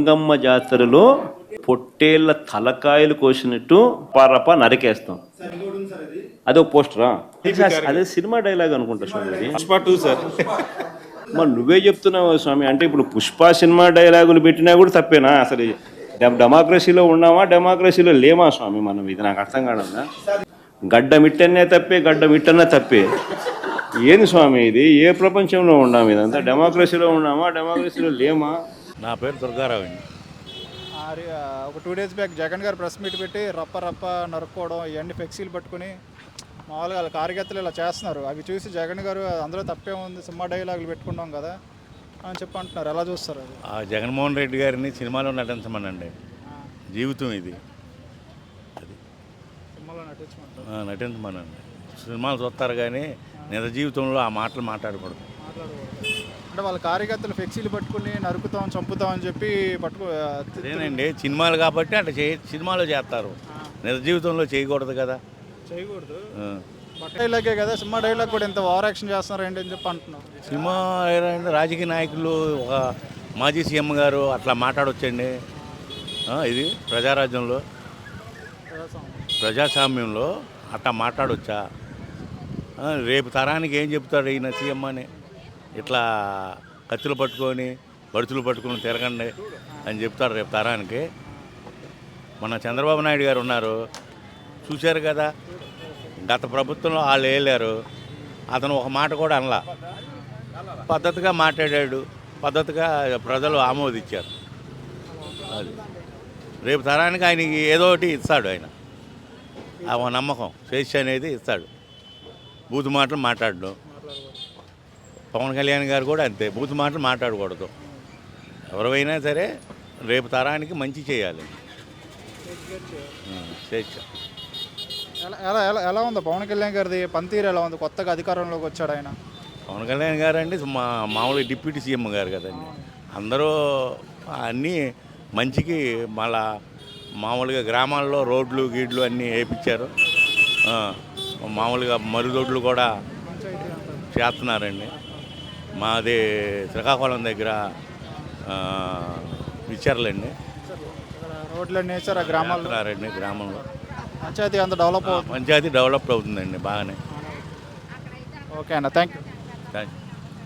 గంగమ్మ జాతరలో పొట్టేళ్ళ తలకాయలు కోసినట్టు పరప నరికేస్తాం. అదే పోస్టరా? అదే సినిమా డైలాగ్ అనుకుంటా స్వామి. Pushpa two sir. మరి నువ్వే చెప్తున్నావు స్వామి అంటే ఇప్పుడు పుష్ప సినిమా డైలాగులు పెట్టినా కూడా తప్పేనా? అసలు డెమ- డెమోక్రసీలో ఉన్నామా డెమోక్రసీలో లేమా స్వామి మనం? ఇది నాకు అర్థం కాదన్నా గడ్డ మిట్టనే తప్పే గడ్డ మిట్టనే తప్పే. ఏంది స్వామి ఇది? ఏ ప్రపంచంలో ఉన్నాం ఇదంతా? డెమోక్రసీలో ఉన్నామా? డెమోక్రసీలో లేమా? నా పేరు దుర్గారావు. అండి ఒక టూ డేస్ బ్యాక్ జగన్ గారు ప్రెస్ మీట్ పెట్టి రప్ప రప్ప నరుక్కోవడం ఇవన్నీ ఫ్లెక్సీలు పట్టుకుని మామూలుగా వాళ్ళ కార్యకర్తలు ఇలా చేస్తున్నారు. అవి చూసి జగన్ గారు అందులో తప్పే ఉంది సినిమా డైలాగులు పెట్టుకుంటాం కదా అని చెప్పి అంటున్నారు. ఎలా చూస్తారు అది? జగన్మోహన్ రెడ్డి గారిని సినిమాలో నటించమనండి. జీవితం ఇది. అది. సినిమాలో నటించమంటారు. నటించమనండి. సినిమాలు చూస్తారు కానీ నిజ జీవితంలో ఆ మాటలు మాట్లాడకూడదు. మాట్లాడకూడదు. అంటే వాళ్ళ కార్యకర్తలు ఫ్లెక్సీలు పట్టుకుని నరుకుతాం చంపుతాం అని చెప్పి పట్టుకు అదేనండి. సినిమాలు కాబట్టి అట్లా చే సినిమాలో చేస్తారు. నిజ జీవితంలో చేయకూడదు కదా. చేయకూడదు. బట్ డైలాగే కదా సినిమా డైలాగ్ కూడా ఇంత ఓవర్ యాక్షన్ చేస్తున్నారు ఏంటి అని చెప్పి అంటున్నారు సినిమా రాజకీయ నాయకులు ఒక మాజీ సీఎం గారు అట్లా మాట్లాడొచ్చండి. ఇది ప్రజారాజ్యంలో. ప్రజాస్వామ్యంలో అట్లా మాట్లాడొచ్చా? రేపు తరానికి ఏం చెప్తాడు ఈయన సీఎం అని? ఇట్లా కత్తులు పట్టుకొని బడుతులు పట్టుకొని తిరగండి అని చెప్తాడు రేపు తరానికి. మన చంద్రబాబు నాయుడు గారు ఉన్నారు. చూశారు కదా గత ప్రభుత్వంలో వాళ్ళు వేయలేరు అతను ఒక మాట కూడా అనలా. పద్ధతిగా మాట్లాడాడు పద్ధతిగా ప్రజలు ఆమోదించారు. అది. రేపు తరానికి ఆయనకి ఏదో ఒకటి ఇస్తాడు ఆయన. ఆ నమ్మకం స్వేచ్ఛ అనేది ఇస్తాడు. బూతు మాటలు మాట్లాడడం. పవన్ కళ్యాణ్ గారు కూడా అంతే. బూతు మాటలు మాట్లాడకూడదు. ఎవరైనా సరే రేపు తరానికి మంచి చేయాలి. స్వేచ్ఛ ఎలా ఎలా ఎలా ఉంది? పవన్ కళ్యాణ్ గారిది పనితీరు ఎలా ఉంది? కొత్తగా అధికారంలోకి వచ్చాడు ఆయన. పవన్ కళ్యాణ్ గారు అండి మా మామూలుగా డిప్యూటీ సీఎం గారు కదండి. అందరూ అన్నీ మంచికి మళ్ళా మామూలుగా గ్రామాల్లో రోడ్లు గీడ్లు అన్నీ వేయించారు మామూలుగా మరుదొడ్లు కూడా చేస్తున్నారండి. మాది శ్రీకాకుళం దగ్గర ఇక్కడ రోడ్లన్నీ వేసారు ఆ గ్రామాల్లో గ్రామంలో. పంచాయతీ అంత డెవలప్ అవుతుంది. పంచాయతీ డెవలప్ అవుతుందండి బాగానే. ఓకే అన్న థ్యాంక్ యూ. థ్యాంక్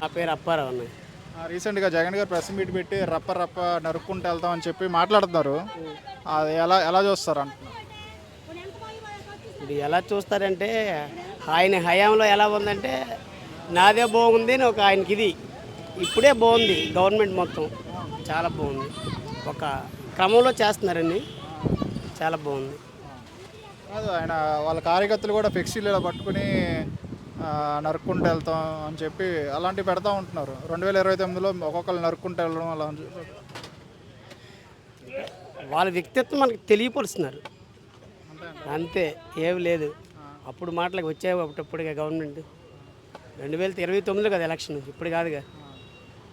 నా పేరు అప్పారావు అన్న. రీసెంట్గా జగన్ గారు ప్రెస్ మీట్ పెట్టి రప్ప రప్ప నరుక్కుంటూ వెళ్తాం అని చెప్పి మాట్లాడుతున్నారు. అది ఎలా ఎలా చూస్తారు అంటున్నారు? ఇది ఎలా చూస్తారంటే ఆయన హయాంలో ఎలా ఉందంటే నాదే బాగుంది అని ఒక ఆయనకి ఇది ఇప్పుడే బాగుంది గవర్నమెంట్ మొత్తం. చాలా బాగుంది. ఒక క్రమంలో చేస్తున్నారండి. చాలా బాగుంది. కాదు ఆయన వాళ్ళ కార్యకర్తలు కూడా ఫ్లెక్సీలు ఇలా పట్టుకుని నరుక్కుంటూ వెళ్తాం అని చెప్పి అలాంటివి పెడతా ఉంటున్నారు. రెండు వేల ఇరవై తొమ్మిదిలో ఒక్కొక్కరు నరుక్కుంటూ వెళ్ళడం అలా అని చెప్పి. వాళ్ళ వ్యక్తిత్వం మనకి తెలియపరుస్తున్నారు. అంతే ఏమి లేదు. అప్పుడు మాటలకు వచ్చాయి అప్పుడప్పుడుగా గవర్నమెంట్. రెండు వేల ఇరవై తొమ్మిదిలో కదా ఎలక్షన్. ఇప్పుడు కాదుగా.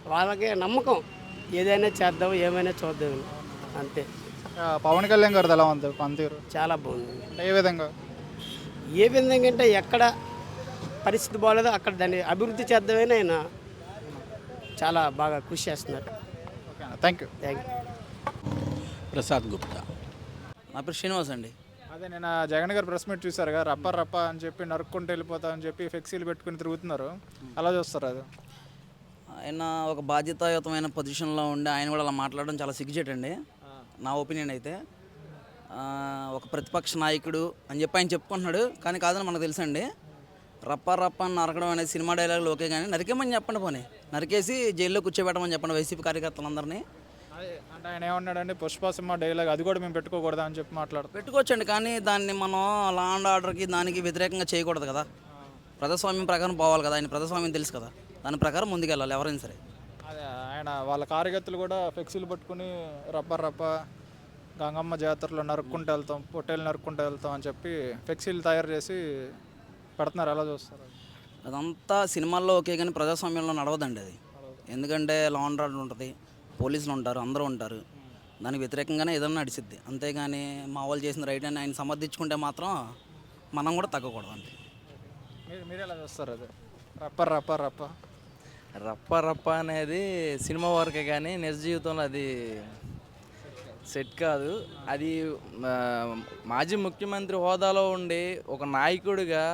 వాళ్ళకి నమ్మకం. ఏదైనా చేద్దాం ఏమైనా చూద్దాం. అంతే. పవన్ కళ్యాణ్ గారిది ఎలా ఉంది? పనితీరు? చాలా బాగుంది. ఏ విధంగా? ఏ విధంగా అంటే ఎక్కడ పరిస్థితి బాగాలేదో అక్కడ దాన్ని అభివృద్ధి చేద్దామని ఆయన చాలా బాగా కృషి చేస్తున్నారు. Thank you thank you Prasad Gupta. నా పేరు శ్రీనివాస్ అండి. అదే నేను జగన్ గారు ప్రెస్ మీట్ చూసారు కదా రప్ప రప్ప అని చెప్పి నరుక్కుంటూ వెళ్ళిపోతా అని చెప్పి ఫ్లెక్సీలు పెట్టుకుని తిరుగుతున్నారు. అలా చూస్తారు అది? ఆయన ఒక బాధ్యతాయుతమైన పొజిషన్లో ఉండి ఆయన కూడా అలా మాట్లాడడం చాలా సిగ్గుచేటండి. నా ఒపీనియన్ అయితే ఒక ప్రతిపక్ష నాయకుడు అని చెప్పి ఆయన చెప్పుకుంటున్నాడు. కానీ కాదని మనకు తెలుసండి రప్ప రప్ప అని నరకడం అనేది సినిమా డైలాగులు ఓకే కానీ నరికేమని చెప్పండి పోనీ. నరికేసి జైల్లో కూర్చోబెట్టమని చెప్పండి వైసీపీ కార్యకర్తలందరినీ. అదే అంటే ఆయన ఏమన్నాడంటే పుష్ప సినిమా డైలాగ్ అది కూడా మేము పెట్టుకోకూడదా అని చెప్పి మాట్లాడుతాం. పెట్టుకోవచ్చండి కానీ దాన్ని మనం లా అండ్ ఆర్డర్కి దానికి వ్యతిరేకంగా చేయకూడదు కదా. ప్రజాస్వామ్యం ప్రకారం పోవాలి కదా ఆయన ప్రజాస్వామ్యం తెలుసు కదా. దాని ప్రకారం ముందుకెళ్ళాలి ఎవరైనా సరే. అదే ఆయన వాళ్ళ కార్యకర్తలు కూడా ఫ్లెక్సీలు పట్టుకుని రప్ప రప్ప గంగమ్మ జాతరలో నరుక్కుంటూ వెళ్తాం పొట్టేలు నరుక్కుంటూ వెళ్తాం అని చెప్పి ఫ్లెక్సీలు తయారు చేసి పెడుతున్నారు ఎలా చూస్తారు? అదంతా సినిమాల్లో ఓకే కానీ ప్రజాస్వామ్యంలో నడవదండి అది. ఎందుకంటే లా అండ్ ఆర్డర్ ఉంటుంది. పోలీసులు ఉంటారు అందరూ ఉంటారు. దానికి వ్యతిరేకంగానే ఏదైనా నడిచిద్ది. అంతేగాని మా వాళ్ళు చేసిన రైట్ అని ఆయన సమర్థించుకుంటే మాత్రం మనం కూడా తగ్గకూడదు అంతే. మీరు ఎలా చూస్తారు అది? రప్ప రప్ప రప్ప. రప్ప రప్ప అనేది సినిమా వరకే కానీ నిజ జీవితంలో అది సెట్ కాదు. అది మాజీ ముఖ్యమంత్రి హోదాలో ఉండి ఒక నాయకుడిగా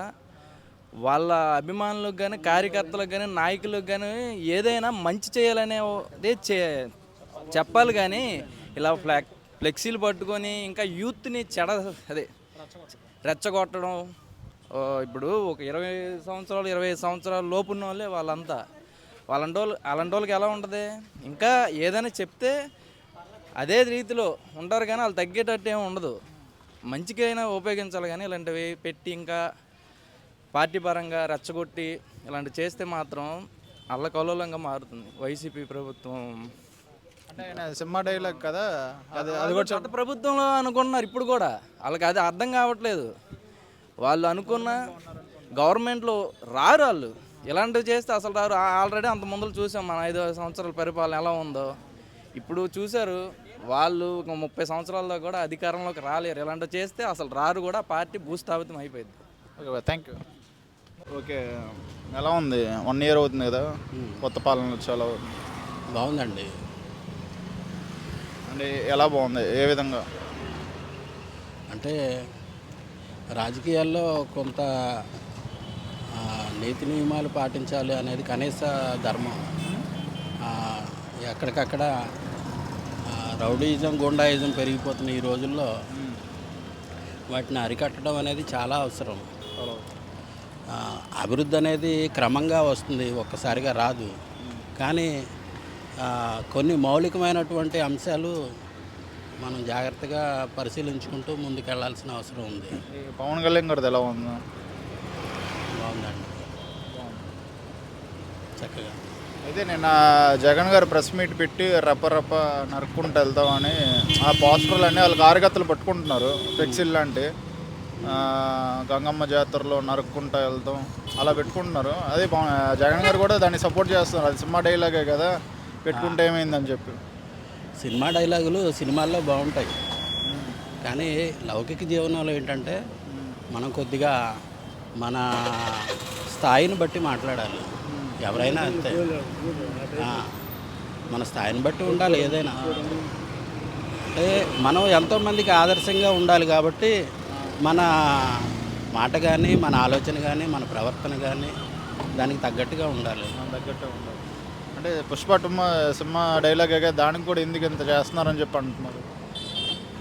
వాళ్ళ అభిమానులకు కానీ కార్యకర్తలకు కానీ నాయకులకు కానీ ఏదైనా మంచి చేయాలనేదే చే చెప్పాలి కానీ ఇలా ఫ్లా ఫ్లెక్సీలు పట్టుకొని ఇంకా యూత్ని చెడ అదే రెచ్చగొట్టడం ఇప్పుడు ఒక ఇరవై సంవత్సరాలు ఇరవై ఐదు సంవత్సరాల లోపు ఉన్న వాళ్ళే వాళ్ళంతా. వాళ్ళంటి వాళ్ళు అలాంటి వాళ్ళకి ఎలా ఉంటుంది? ఇంకా ఏదైనా చెప్తే అదే రీతిలో ఉంటారు కానీ వాళ్ళు తగ్గేటట్టు ఏమి ఉండదు. మంచికైనా ఉపయోగించాలి కానీ ఇలాంటివి పెట్టి ఇంకా పార్టీ పరంగా రెచ్చగొట్టి ఇలాంటివి చేస్తే మాత్రం అల్లకల్లోలంగా మారుతుంది. వైసీపీ ప్రభుత్వం. అంటే ఆయన సినిమా డైలాగ్ కదా? అది అది కూడా ప్రభుత్వంలో అనుకుంటున్నారు ఇప్పుడు కూడా. వాళ్ళకి అది అర్థం కావట్లేదు. వాళ్ళు అనుకున్న గవర్నమెంట్లో రారు వాళ్ళు. ఇలాంటివి చేస్తే అసలు రారు. ఆల్రెడీ అంత ముందులు చూసాం మన. ఐదు సంవత్సరాల పరిపాలన ఎలా ఉందో. ఇప్పుడు చూశారు వాళ్ళు ఒక ముప్పై సంవత్సరాల్లో కూడా అధికారంలోకి రాలేరు. ఇలాంటివి చేస్తే అసలు రారు కూడా. పార్టీ భూస్థాపితం అయిపోయింది. Okay thank you okay. ఎలా ఉంది? వన్ ఇయర్ అవుతుంది కదా. కొత్త పాలన ఉంది బాగుందండి. అంటే ఎలా బాగుంది? ఏ విధంగా? అంటే రాజకీయాల్లో కొంత నీతి నియమాలు పాటించాలి అనేది కనీస ధర్మం. ఎక్కడికక్కడ ఆ, రౌడీయిజం గుండాయిజం పెరిగిపోతున్న ఈ రోజుల్లో వాటిని అరికట్టడం అనేది చాలా అవసరం. అభివృద్ధి అనేది క్రమంగా వస్తుంది ఒక్కసారిగా రాదు. కానీ కొన్ని మౌలికమైనటువంటి అంశాలు మనం జాగ్రత్తగా పరిశీలించుకుంటూ ముందుకెళ్ళాల్సిన అవసరం ఉంది. పవన్ కళ్యాణ్ గారిది ఎలా ఉంది? బాగుందండి. చక్కగా. అయితే నిన్న జగన్ గారు ప్రెస్ మీట్ పెట్టి రప్ప రప్ప నరుక్కుంటూ వెళ్తామని ఆ పోస్టర్లు అన్నీ వాళ్ళ కార్యకర్తలు పట్టుకుంటున్నారు ఫ్లెక్సీలు లాంటి. ఆ, గంగమ్మ జాతరలో నరుక్కుంటూ వెళ్తాం. అలా పెట్టుకుంటున్నారు. అదే జగన్ గారు కూడా దాన్ని సపోర్ట్ చేస్తున్నారు. అది సినిమా డైలాగే కదా? పెట్టుకుంటే ఏమైందని చెప్పి. సినిమా డైలాగులు సినిమాల్లో బాగుంటాయి. కానీ లౌకిక జీవనంలో ఏంటంటే మనం కొద్దిగా మన స్థాయిని బట్టి మాట్లాడాలి. ఎవరైనా అంతే. మన స్థాయిని బట్టి ఉండాలి ఏదైనా. అంటే మనం ఎంతోమందికి ఆదర్శంగా ఉండాలి కాబట్టి మన మాట కానీ మన ఆలోచన కానీ మన ప్రవర్తన కానీ దానికి తగ్గట్టుగా ఉండాలి. దానికి తగ్గట్టే ఉండాలి. అంటే పుష్ప టుమ్మ సినిమా డైలాగే కదా దానికి కూడా ఎందుకు ఇంత చేస్తున్నారని చెప్పి అంటున్నారు.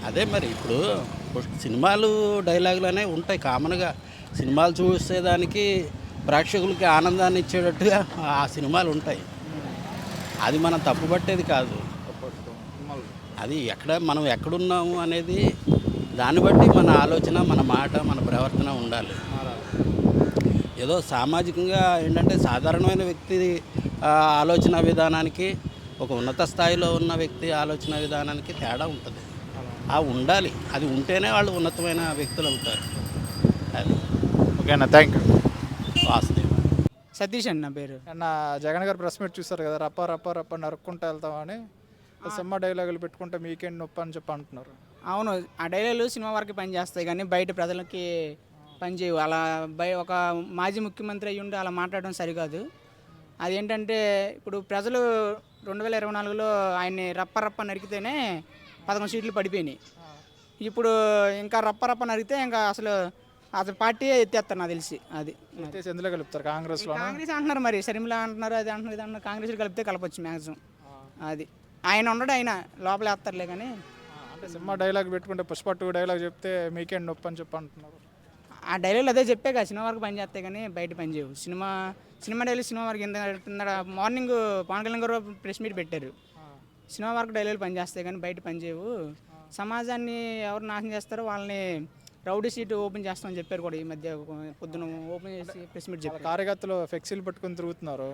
అదే మరి ఇప్పుడు సినిమాలు డైలాగులు అనేవి ఉంటాయి కామన్గా సినిమాలు చూసేదానికి ప్రేక్షకులకి ఆనందాన్ని ఇచ్చేటట్టుగా ఆ సినిమాలు ఉంటాయి. అది మనం తప్పుపట్టేది కాదు. అది ఎక్కడ మనం ఎక్కడున్నాము అనేది దాన్ని బట్టి మన ఆలోచన మన మాట మన ప్రవర్తన ఉండాలి. ఏదో సామాజికంగా ఏంటంటే సాధారణమైన వ్యక్తి ఆలోచన విధానానికి ఒక ఉన్నత స్థాయిలో ఉన్న వ్యక్తి ఆలోచన విధానానికి తేడా ఉంటుంది. ఆ ఉండాలి. అది ఉంటేనే వాళ్ళు ఉన్నతమైన వ్యక్తులు అవుతారు. అది. ఓకేనా థ్యాంక్ యూ వాస్తవం సతీష్ అండి నా పేరు. నిన్న జగన్ గారు ప్రెస్ మీట్ చూస్తారు కదా రప్ప రప్ప రప్ప నరుక్కుంటూ వెళ్తామని సినిమా డైలాగులు పెట్టుకుంటే మీకేంటి నొప్పి అని చెప్పి అంటున్నారు. అవును ఆ డైలాగులు సినిమా వరకు పనిచేస్తాయి కానీ బయట ప్రజలకి పనిచేయవు. అలా బయ ఒక మాజీ ముఖ్యమంత్రి అయ్యి ఉండి అలా మాట్లాడడం సరికాదు. అదేంటంటే ఇప్పుడు ప్రజలు రెండు వేల ఇరవై నాలుగులో ఆయన్ని రప్ప రప్ప నరికితేనే పదకొండు సీట్లు పడిపోయినాయి. ఇప్పుడు ఇంకా రప్ప రప్ప నరికితే ఇంకా అసలు అసలు పార్టీ ఎత్తేస్తారు నాకు తెలిసి అది. ఎందులో కలుపుతారు? కాంగ్రెస్లో కాంగ్రెస్ అంటున్నారు మరి. షర్మిల అంటున్నారు అది అంటున్నారు ఇది అంటున్నారు. కాంగ్రెస్ కలిపితే కలపచ్చు మ్యాక్సిమం. అది. ఆయన ఉండడు ఆయన లోపల వేస్తారులే కానీ అంటే సినిమా డైలాగ్ పెట్టుకుంటే పుష్ప టూ డైలాగ్ చెప్తే మీకేంటి నొప్పి అని చెప్పి అంటున్నారు. ఆ డైలాగ్ అదే చెప్పే కదా సినిమా వరకు పని చేస్తాయి కానీ బయట పని చేయవు. సినిమా సినిమా డైలాగ్ సినిమా వరకు ఎంత మార్నింగ్ పవన్ కళ్యాణ్ గారు ప్రెస్ మీట్ పెట్టారు. సినిమా వరకు డైలాగ్ పని చేస్తాయి కానీ బయట పని చేయవు. సమాజాన్ని ఎవరు నాశనం చేస్తారో వాళ్ళని రౌడీ సీట్ ఓపెన్ చేస్తామని చెప్పారు కూడా ఈ మధ్య పొద్దున ఓపెన్ చేసి ప్రెస్ మీట్ చెప్పారు. కార్యకర్తలు ఫ్లెక్సీలు పట్టుకొని తిరుగుతున్నారు.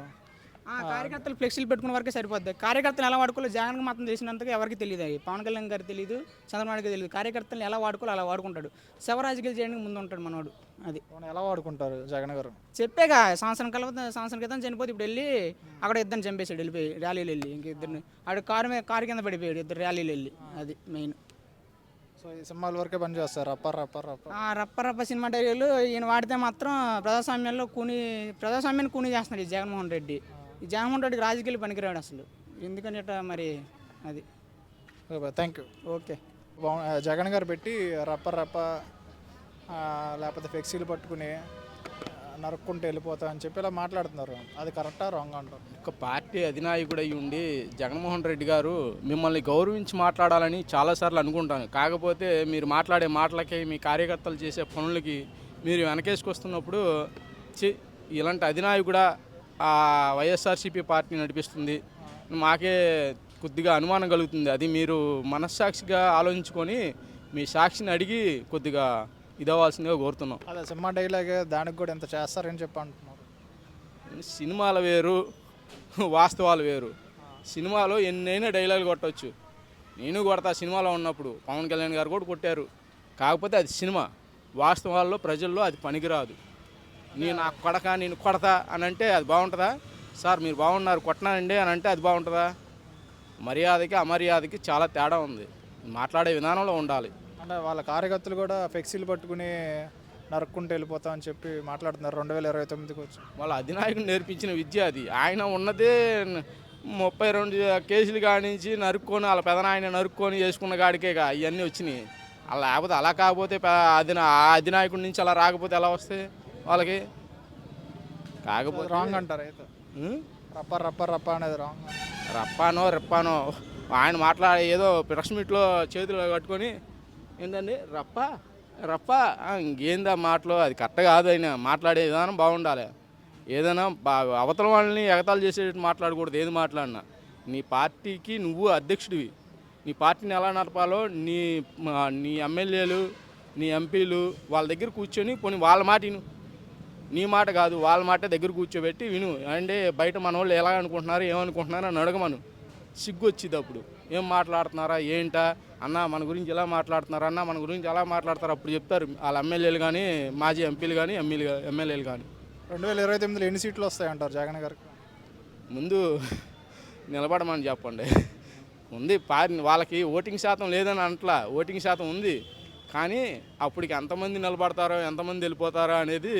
కార్యకర్తలు ఫ్లెక్సీలు పెట్టుకున్న వరకే సరిపోద్ది. కార్యకర్తలు ఎలా వాడుకోవాలో జగన్ మాత్రం తెలిసినంతగా ఎవరికి తెలియదు అవి పవన్ కళ్యాణ్ గారికి తెలియదు చంద్రబాబు తెలియదు కార్యకర్తలు ఎలా వాడుకోవాలో అలా వాడుకుంటాడు. శవ రాజకీయాలు చేయడానికి ముందు ఉంటాడు మనోడు అది. ఎలా వాడుకుంటారు జగన్ గారు? చెప్పాగా సంవత్సరం కల సంవత్సరం క్రితం చనిపోతే ఇప్పుడు వెళ్ళి అక్కడ ఇద్దరిని చంపేశాడు వెళ్ళిపోయి ర్యాలీలు వెళ్ళి ఇంక ఇద్దరిని. ఆడు కారు మీద కారు కింద పడిపోయాడు ఇద్దరు ర్యాలీలు వెళ్ళి అది మెయిన్. సో ఈ సినిమాల వరకే పని చేస్తారు రప్ప రప్ప రప్ప. ఆ రప్ప రప్ప సినిమా డైరీలు ఈయన వాడితే మాత్రం ప్రజాస్వామ్యంలో కూని ప్రజాస్వామ్యాన్ని కూని చేస్తున్నాడు ఈ జగన్మోహన్ రెడ్డి. ఈ జగన్మోహన్ రెడ్డికి రాజకీయాలు పనికిరాడు అసలు. ఎందుకని ఇట్లా మరి అది? Thank you okay. జగన్ గారు పెట్టి రప్ప రప్ప ఆ, లేకపోతే ఫ్లెక్సీలు పట్టుకుని నరుక్కుంటూ వెళ్ళిపోతా అని చెప్పి ఇలా మాట్లాడుతున్నారు. అది కరెక్టా రాంగ్ అంటారు? ఒక పార్టీ అధినాయకుడు అయి ఉండి జగన్మోహన్ రెడ్డి గారు మిమ్మల్ని గౌరవించి మాట్లాడాలని చాలాసార్లు అనుకుంటాను. కాకపోతే మీరు మాట్లాడే మాటలకి మీ కార్యకర్తలు చేసే పనులకి మీరు వెనకేసుకొస్తున్నప్పుడు చి ఇలాంటి అధినాయకుడా వైఎస్ఆర్సీపీ పార్టీ నడిపిస్తుంది. మాకే కొద్దిగా అనుమానం కలుగుతుంది. అది మీరు మనస్సాక్షిగా ఆలోచించుకొని మీ సాక్షిని అడిగి కొద్దిగా ఇదవ్వాల్సిందిగా కోరుతున్నాం. అదే సినిమా డైలాగే దానికి కూడా ఎంత చేస్తారని చెప్పి అంటున్నారు. సినిమాల వేరు వాస్తవాలు వేరు. సినిమాలో ఎన్నైనా డైలాగులు కొట్టవచ్చు నేను కొడతా సినిమాలో ఉన్నప్పుడు పవన్ కళ్యాణ్ గారు కూడా కొట్టారు. కాకపోతే అది సినిమా. వాస్తవాల్లో ప్రజల్లో అది పనికిరాదు. నేను నా కొడక నేను కొడతా అని అంటే అది బాగుంటుందా? సార్ మీరు బాగున్నారు కొట్టనానండి అని అంటే అది బాగుంటుందా? మర్యాదకి అమర్యాదకి చాలా తేడా ఉంది. మాట్లాడే విధానంలో ఉండాలి. అంటే వాళ్ళ కార్యకర్తలు కూడా ఫ్లెక్సీలు పట్టుకుని నరుక్కుంటూ వెళ్ళిపోతా అని చెప్పి మాట్లాడుతున్నారు రెండు వేల ఇరవై తొమ్మిదికి వచ్చి. వాళ్ళ అధినాయకుడు నేర్పించిన విద్య అది. ఆయన ఉన్నదే ముప్పై రెండు కేసులు కానించి నరుక్కొని వాళ్ళ పెదనాయన నరుక్కొని చేసుకున్న కాడికే ఇవన్నీ వచ్చినాయి. అలా లేకపోతే అలా కాకపోతే అధినా ఆ అధినాయకుడి నుంచి అలా రాకపోతే ఎలా వస్తాయి? వాళ్ళకి కాకపోతే రాంగ్ అంటారు అయితే? రప్ప రప్ప రప్ప అనేది రాంగ్ రప్పానో రెప్పానో. ఆయన మాట్లాడే ఏదో మీట్లో చేతులు కట్టుకొని ఏంటండి రప్ప? రప్ప? ఇంకేందా మాటలు? అది కరెక్ట్ కాదు ఆయన. మాట్లాడే విధానం బాగుండాలి. ఏదైనా బా అవతల వాళ్ళని ఎగతాలు చేసేటట్టు మాట్లాడకూడదు. ఏది మాట్లాడినా. నీ పార్టీకి నువ్వు అధ్యక్షుడివి. నీ పార్టీని ఎలా నడపాలో నీ నీ ఎమ్మెల్యేలు నీ ఎంపీలు వాళ్ళ దగ్గర కూర్చొని కొన్ని వాళ్ళ మాట నీ మాట కాదు వాళ్ళ మాట దగ్గర కూర్చోబెట్టి విను. అంటే బయట మన వాళ్ళు ఎలా అనుకుంటున్నారు ఏమనుకుంటున్నారు అని అడగమను. సిగ్గు వచ్చింది అప్పుడు. ఏం మాట్లాడుతున్నారా ఏంటా? అన్న మన గురించి ఎలా మాట్లాడుతున్నారా? అన్న మన గురించి ఎలా మాట్లాడతారు? అప్పుడు చెప్తారు వాళ్ళ ఎమ్మెల్యేలు కానీ మాజీ ఎంపీలు కానీ ఎమ్మెల్యే ఎమ్మెల్యేలు కానీ రెండు వేల ఇరవై తొమ్మిదిలో ఎన్ని సీట్లు వస్తాయంటారు జగన్ గారికి? ముందు నిలబడమని చెప్పండి. ఉంది వాళ్ళకి ఓటింగ్ శాతం లేదని అంటలా ఓటింగ్ శాతం ఉంది. కానీ అప్పటికి ఎంతమంది నిలబడతారో ఎంతమంది వెళ్ళిపోతారో అనేది